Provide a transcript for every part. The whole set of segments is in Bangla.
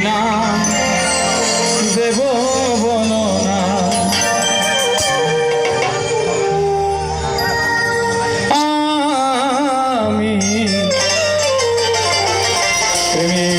না দেব বলো না আমি প্রেমী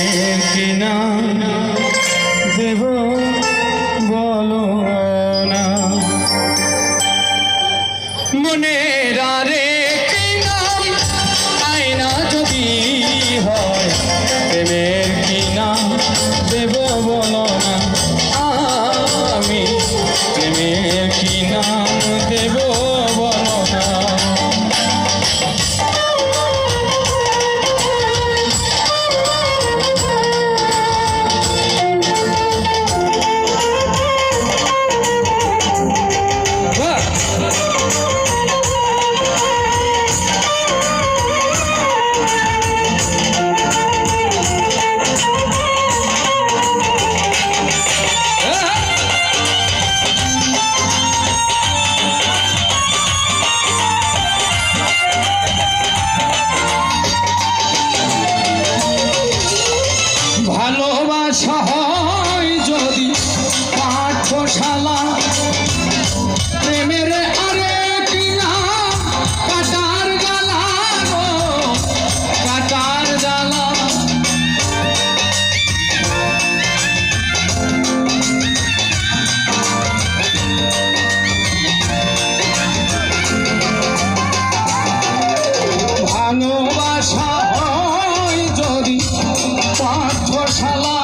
শালা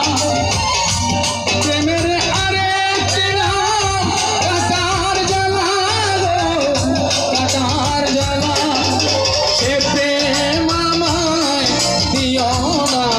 প্রেমের আরে কাকার জ্বালা কাকার জ্বালা। সে প্রেম আমায় দিও না।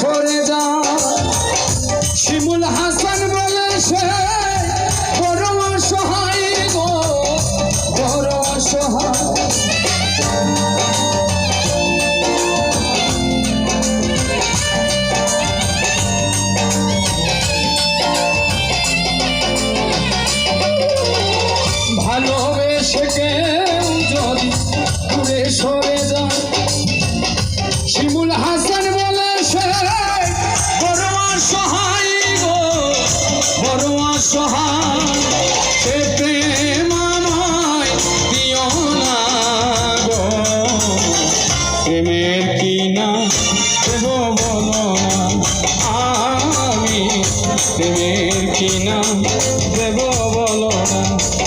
Поле Oh.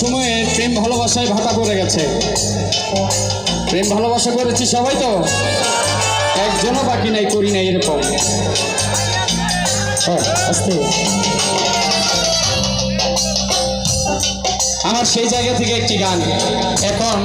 সময়ে প্রেম ভালোবাসায় ভাতা পড়ে গেছে। প্রেম ভালোবাসা করেছি সবাই তো। একজনও বাকি নাই, করি নাই এরকম। আমার সেই জায়গা থেকে একটি গান। এখন